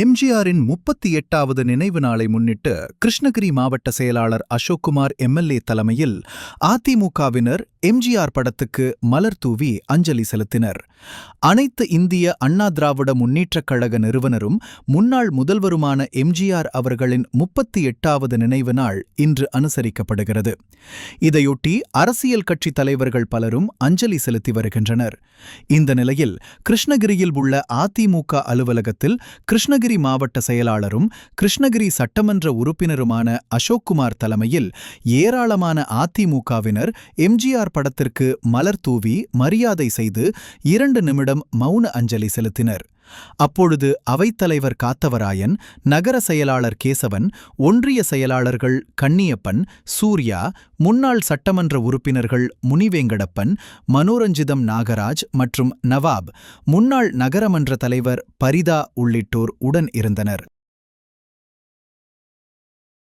எம்ஜிஆரின் முப்பத்தி எட்டாவது நினைவு நாளை முன்னிட்டு கிருஷ்ணகிரி மாவட்ட செயலாளர் அசோக்குமார் எம்எல்ஏ தலைமையில் அதிமுகவினர் எம்ஜிஆர் படத்துக்கு மலர் தூவி அஞ்சலி செலுத்தினர். அனைத்து இந்திய அண்ணா திராவிட முன்னேற்றக் கழக நிறுவனரும் முன்னாள் முதல்வருமான எம்ஜிஆர் அவர்களின் முப்பத்தி எட்டாவது நினைவு நாள் இன்று அனுசரிக்கப்படுகிறது. இதையொட்டி அரசியல் கட்சித் தலைவர்கள் பலரும் அஞ்சலி செலுத்தி வருகின்றனர். இந்த நிலையில் கிருஷ்ணகிரியில் உள்ள அதிமுக அலுவலகத்தில் கிருஷ்ணகிரி மாவட்ட செயலாளரும் கிருஷ்ணகிரி சட்டமன்ற உறுப்பினருமான அசோக்குமார் தலைமையில் ஏராளமான அதிமுகவினர் எம்ஜிஆர் படத்திற்கு மலர் தூவி மரியாதை செய்து இரண்டு நிமிடம் மௌன அஞ்சலி செலுத்தினர். அப்பொழுது அவைத்தலைவர் காத்தவராயன் நகர செயலாளர் கேசவன் ஒன்றிய செயலாளர்கள் கண்ணியப்பன் சூர்யா முன்னாள் சட்டமன்ற உறுப்பினர்கள் முனிவேங்கடப்பன் மனோரஞ்சிதம் நாகராஜ் மற்றும் நவாப் முன்னாள் நகரமன்ற தலைவர் பரிதா உள்ளிட்டோர் உடன் இருந்தனர்.